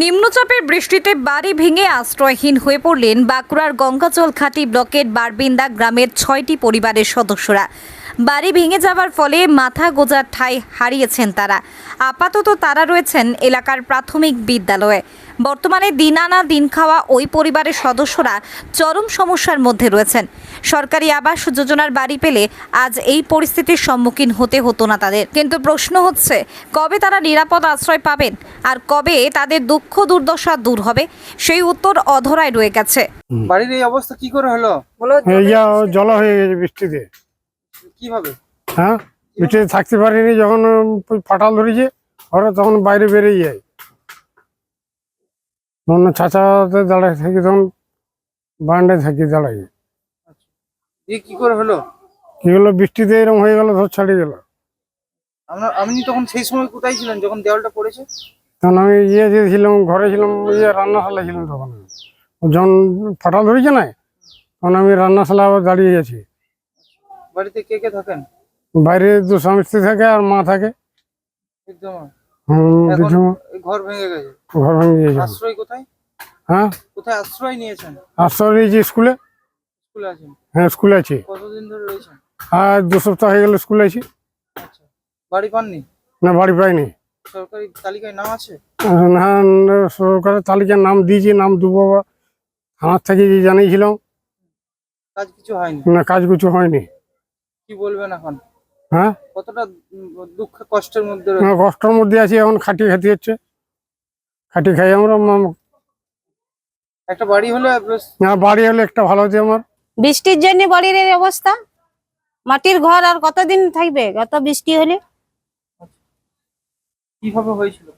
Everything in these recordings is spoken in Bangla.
নিম্নচাপের বৃষ্টিতে বাড়ি ভেঙে আশ্রয়হীন হয়ে পড়লেন বাঁকুড়ার গঙ্গাচল ঘাটি ব্লকের বারবিন্দা গ্রামের ছয়টি পরিবারের সদস্যরা। বাড়ি ভেঙে যাওয়ার ফলে মাথা গোজার ঠাই হারিয়েছেন তারা। আপাতত তারা রয়েছেন এলাকার প্রাথমিক বিদ্যালয়ে। বর্তমানে দিন আনা দিন খাওয়া ওই পরিবারের সদস্যরা চরম সমস্যার মধ্যে রয়েছেন। সরকারি আবাস যোজনার বাড়ি পেলে আজ এই পরিস্থিতির সম্মুখীন হতে হতো না তাদের। কিন্তু প্রশ্ন হচ্ছে কবে তারা নিরাপদ আশ্রয় পাবেন আর কবে তাদের দুঃখ দুর্দশা দূর হবে? সেই উত্তর অধরায় রয়ে গেছে। বাড়ির এই অবস্থা কি করে হলো? জল হয়ে গেছে বৃষ্টিতে। কীভাবে? হ্যাঁ? বৃষ্টিতে থাকতে পারিনি যখন ফাটাল ধরেছে ওরা তখন বাইরে বেরিয়ে যায়। তখন ছাঁচাতে দাঁড়ায় থাকি তখন বারান্দায় থাকি দাঁড়াই দিয়ে কি করে হলো? কি হলো বৃষ্টিতে এরকম হয়ে গেল ধর ছাড়িয়ে গেল। আপনার আপনি তখন সেই সময় কোথায় ছিলেন যখন দেওয়ালটা পড়েছে? তখন আমি ইয়ে যে ছিলাম ঘরে ছিলাম ইয়ে রান্নাশালা ছিলাম তখন। যখন ফাটাল ধরেছে না? তখন আমি রান্নাশালা আবার দাঁড়িয়ে গেছি। বাড়িতে কে কে থাকেন? বাইরে দু স্বামী স্ত্রী থাকে আর মা থাকে। একদম। হুম, ঘর ভেঙে গেছে। ঘর ভেঙে গিয়েছে আশ্রয় কোথায়? হ্যাঁ? কোথায় আশ্রয় নিয়েছেন? আশ্রয় নিয়েছি স্কুলে। স্কুলে আছেন? হ্যাঁ স্কুলে আছি। কতদিন ধরে রয়েছেন? আর দু সপ্তাহ হয়ে গেল স্কুলে আছি। আচ্ছা বাড়ি পাননি? না বাড়ি পাইনি। সরকারি তালিকায় নাম আছে? না সরকারের তালিকার নাম দিয়েছি নাম দেবো থানার থেকে যে জানিয়েছিলাম। কাজ কিছু হয়নি? না কাজ কিছু হয়নি। কি বলবেন এখন? হ্যাঁ? কতটা দুঃখ কষ্টের মধ্যে রয়েছে? কষ্টের মধ্যে আছি এখন খাটি খাতি হচ্ছে। খাটি খাই আমরা একটা বাড়ি হলে না, বাড়ি হলে একটা ভালো হচ্ছে আমার। বৃষ্টির জন্য বাড়ির এই অবস্থা। মাটির ঘর আর কতদিন থাকবে? কত বৃষ্টি হলে? কীভাবে হয়েছিল?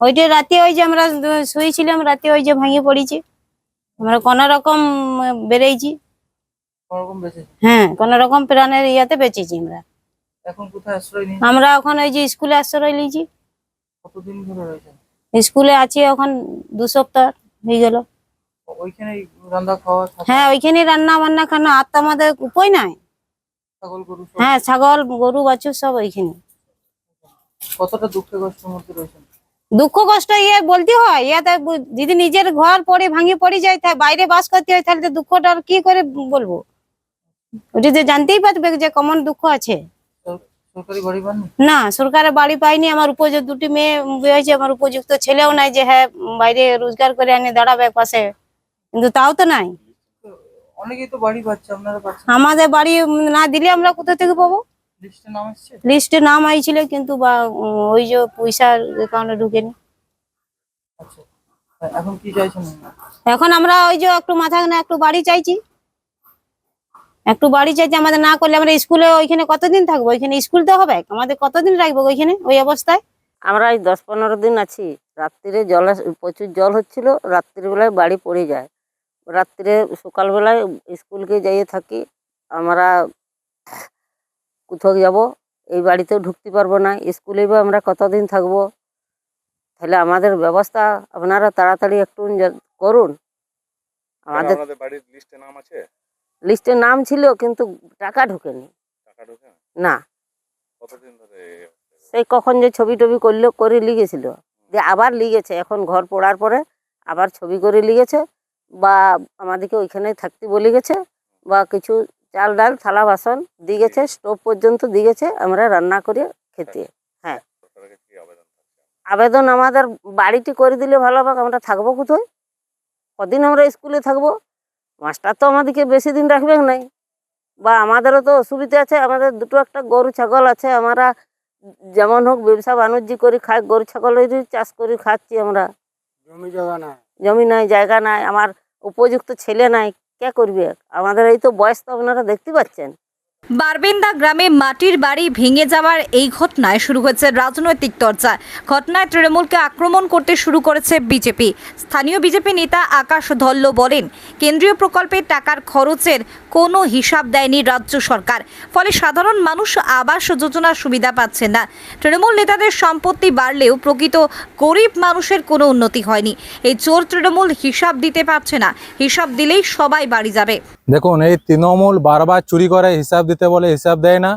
ওইটা রাতে ওই যে আমরা শুয়েছিলাম রাতে ওই যে ভাঙে পড়েছি। আমরা কোন রকম বেরিয়েছি হ্যাঁ কোন রকম প্রাণের ইয়াতে বেঁচেছি আমরা। এখন কোথায় আশ্রয় নিয়ে আমরা এখন ওই যে স্কুলে আশ্রয় নিয়েছি। কতদিন ধরে রয়েছেন স্কুলে আছি এখন দু সপ্তাহ হয়ে গেল। ওইখানে রান্না খাওয়া হ্যাঁ ওইখানে রান্না বান্না খানা আর তো আমাদের উপায় নাই। ছাগল গরু হ্যাঁ ছাগল গরু বাছুর সব ওইখানে কতটা দুঃখে কষ্টের মধ্যে রয়েছেন? দুঃখ কষ্ট ইয়ে বলতে হয় ইয়াতে যদি নিজের ঘর পড়ে ভাঙে পড়ে যায় তা বাইরে বাস করতে হয় তাহলে তো দুঃখটা আর কি করে বলব? ওটা তো জানতেই পারবে যে কেমন দুঃখ আছে সর- সরকারি বাড়ি পাননি না সরকারের বাড়ি পাইনি। আমার উপযুক্ত দুটি মেয়ে বিয়ে হয়েছে আমার উপযুক্ত ছেলেও নাই যে হ্যাঁ বাইরে রোজগার করে আনি দাঁড়াবে পাশে। কিন্তু তাও তো নাই। আমাদের বাড়ি না দিলে আমরা কোথা থেকে পাবো? লিস্টে নাম আইছিল কিন্তু বা ওই যে পয়সার অ্যাকাউন্টে ঢুকেনি। আচ্ছা। এখন আমরা ওই যে একটু মাথা না একটু বাড়ি চাইছি। একটু বাড়ি চাইছি আমাদের না করলে আমরা স্কুলে ওইখানে কতদিন থাকব? ওইখানে স্কুল তো হবে? আমাদের কতদিন রাখব ওইখানে ওই অবস্থায়? আমরা এই দশ পনেরো দিন আছি। রাত্রিরে জল আস- প্রচুর জল হচ্ছিল রাত্রিবেলায় বাড়ি পড়ে যায়। রাত্রে সকালবেলায় স্কুলকে যাইয়ে থাকি আমরা কোথাও যাব এই বাড়িতেও ঢুকতে পারব না স্কুলে বা আমরা কতদিন থাকব? তাহলে আমাদের ব্যবস্থা আপনারা তাড়াতাড়ি একটু করুন। আমাদের বাড়ির লিস্টে নাম আছে? লিস্টে নাম ছিল কিন্তু টাকা ঢুকেনি। না? সেই কখন যে ছবি টবি করল করে লিগেছিল দিয়ে আবার লিগেছে এখন ঘর পড়ার পরে আবার ছবি করে লিগেছে বা আমাদেরকে ওইখানে থাকতে বলে গেছে বা কিছু চাল ডাল থালা বাসন দিয়ে গেছে স্টোভ পর্যন্ত দিয়ে গেছে আমরা রান্না করে খেতে। হ্যাঁ। আবেদন আবেদন আমাদের বাড়িটি করে দিলে ভালো হবে আমরা থাকব কোথায়? কদিন আমরা স্কুলে থাকব? মাস্টার তো আমাদেরকে বেশি দিন রাখবেন নাই। বা আমাদেরও তো অসুবিধা আছে আমাদের দুটো একটা গরু ছাগল আছে আমরা যেমন হোক ব্যবসা বাণিজ্য করি খাই গরু ছাগলেরই চাষ করি খাচ্ছি আমরা। জমি জায়গা নাই। জমি নাই জায়গা নাই আমার উপযুক্ত ছেলে নাই কে করবে? আমাদের এই তো বয়স তো আপনারা দেখতে পাচ্ছেন। বারবেন্দা গ্রামে মাটির বাড়ি ভেঙে যাওয়ার এই ঘটনায় শুরু হয়েছে রাজনৈতিক চর্চা। ঘটনায় তৃণমূলকে আক্রমণ করতে শুরু করেছে বিজেপি। স্থানীয় বিজেপি নেতা আকাশ ধল্ল বলেন, কেন্দ্রীয় প্রকল্পের টাকার খরচের কোনো হিসাব দেয়নি রাজ্য সরকার। ফলে সাধারণ মানুষ আবাস যোজনার সুবিধা পাচ্ছে না। তৃণমূল নেতাদের সম্পত্তি বাড়লেও প্রকৃত গরিব মানুষের কোনো উন্নতি হয়নি। এই চোর তৃণমূল হিসাব দিতে পারছে না। হিসাব দিলেই সবাই বাড়ি যাবে। দেখুন এই তৃণমূল বারবার চুরি করে হিসাব দিতে বলে হিসাব দেয় না।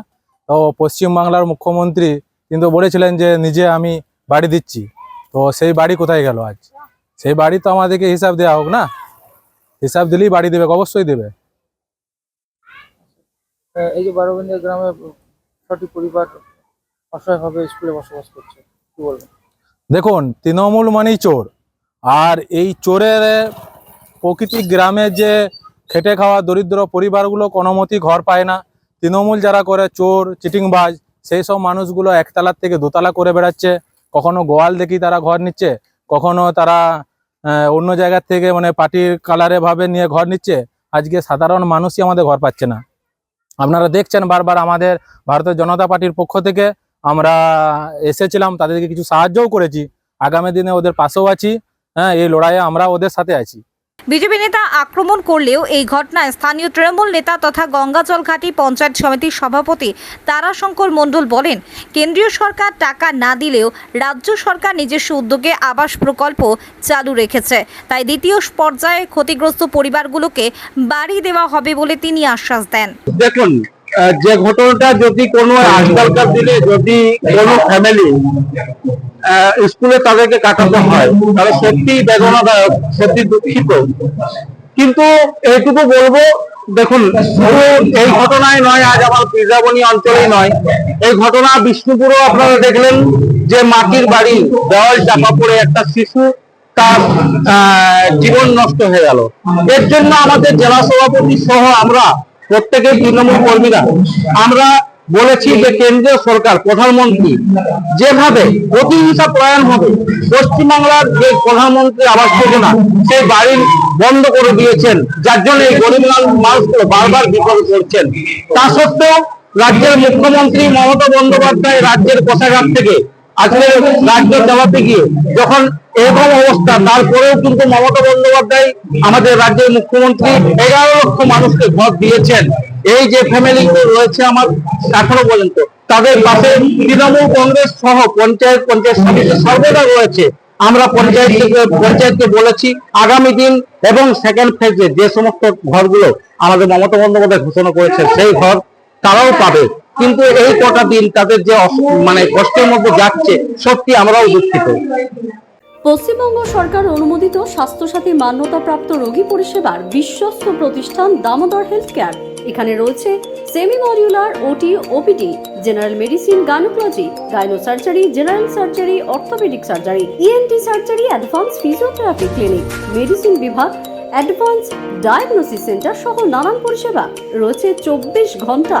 তো পশ্চিমবাংলার মুখ্যমন্ত্রী কিন্তু বলেছিলেন যে নিজে আমি বাড়ি দিচ্ছি। তো সেই বাড়ি কোথায় গেল আজ? সেই বাড়ি তো আমাদেরকে হিসাব দেওয়া হোক না? হিসাব দিলেই বাড়ি দেবে অবশ্যই দেবে। এই যে বারোবিন্দা গ্রামে ছটি পরিবার অসহায়ভাবে স্কুলে বসবাস করছে কি বলবেন? দেখুন তৃণমূল মানেই চোর। আর এই চোরের প্রকৃতি গ্রামে যে খেটে খাওয়া দরিদ্র পরিবারগুলো কোনো মতেই ঘর পায় না। তৃণমূল যারা করে, চোর, চিটিংবাজ, সেই সব মানুষগুলো একতলার থেকে দোতলা করে বেড়াচ্ছে। কখনো গোয়াল দেখি তারা ঘর নিচ্ছে, কখনো তারা অন্য জায়গার থেকে মানে পার্টির কালারে ভাবে নিয়ে ঘর নিচ্ছে। আজকে সাধারণ মানুষই আমাদের ঘর পাচ্ছে না। আপনারা দেখছেন বারবার আমাদের ভারতের জনতা পার্টির পক্ষ থেকে। আমরা এসেছিলাম, তাদেরকে কিছু সাহায্যও করেছি। আগামী দিনে ওদের পাশেও আছি। হ্যাঁ এই লড়াইয়ে আমরা ওদের সাথে আছি। বিজেপি নেতা আক্রমণ করলেও এই ঘটনায় স্থানীয় তৃণমূল নেতা তথা গঙ্গাজল ঘাটি পঞ্চায়েত সমিতির সভাপতি তারাশঙ্কর মণ্ডল বলেন, কেন্দ্রীয় সরকার টাকা না দিলেও রাজ্য সরকার নিজস্ব উদ্যোগে আবাস প্রকল্প চালু রেখেছে। তাই দ্বিতীয় পর্যায়ে ক্ষতিগ্রস্ত পরিবারগুলোকে বাড়ি দেওয়া হবে বলে তিনি আশ্বাস দেন। দেখুন যে ঘটনাটা যদি কোনো আজকালকার দিনে যদি কোনো ফ্যামিলি স্কুলে তাদেরকে কাটাতে হয়, তাহলে সত্যি বেদনাদায়ক সত্যি দুঃখিত। কিন্তু এইটুকু বলব, দেখুন এই ঘটনায় নয়, আজ আমার বৃন্দাবনী অঞ্চলেই নয়। এই ঘটনা বিষ্ণুপুরও আপনারা দেখলেন যে মাটির বাড়ি, দেওয়াল চাপা পড়ে একটা শিশু তার জীবন নষ্ট হয়ে গেল। এর জন্য আমাদের জেলা সভাপতি সহ আমরা প্রত্যেকের তৃণমূল কর্মীরা। আমরা বলেছি যে কেন্দ্রীয় সরকার, প্রধানমন্ত্রী, যেভাবে প্রতিহিংসা প্রয়াণ হবে, পশ্চিমবাংলার যে প্রধানমন্ত্রী আবাস যোজনা, সেই বাড়ি বন্ধ করে দিয়েছেন, যার জন্য এই গরিব মানুষ- মানুষগুলো বারবার বিপদে করছেন তা সত্ত্বেও রাজ্যের মুখ্যমন্ত্রী মমতা বন্দ্যোপাধ্যায় রাজ্যের কোষাগার থেকে আজকে রাজ্য চালাতে গিয়ে যখন এরকম অবস্থা, তারপরেও কিন্তু মমতা বন্দ্যোপাধ্যায় আমাদের রাজ্যের মুখ্যমন্ত্রী এগারো লক্ষ মানুষকে ঘর দিয়েছেন। এই যে ফ্যামিলি রয়েছে আমার, এখনও পর্যন্ত তাদের পাশে তৃণমূল কংগ্রেস সহ পঞ্চায়েত পঞ্চায়েত সমিতি সর্বদা রয়েছে। আমরা পঞ্চায়েত পঞ্চায়েতকে বলেছি, আগামী দিন এবং সেকেন্ড ফেজে যে সমস্ত ঘরগুলো আমাদের মমতা বন্দ্যোপাধ্যায় ঘোষণা করেছে সেই ঘর তারাও পাবে। কিন্তু এই কটা দিন তাদের যে মানে কষ্টের মধ্যে যাচ্ছে, সত্যি আমরাও দুঃখিত। পশ্চিমবঙ্গ সরকার অনুমোদিত স্বাস্থ্যসাথী মান্যতাপ্রাপ্ত রোগী পরিষেবার বিশ্বস্ত প্রতিষ্ঠান দামোদর হেলথ কেয়ার এখানে রয়েছে semi modular OT, OPD, general medicine gynaecology gyno surgery general surgery, orthopaedic surgery ENT surgery advance physiotherapy clinic, medicine বিভাগ অ্যাডভান্স ডায়াগনোসিস সেন্টার সহ নানান পরিষেবা। রয়েছে চব্বিশ ঘণ্টা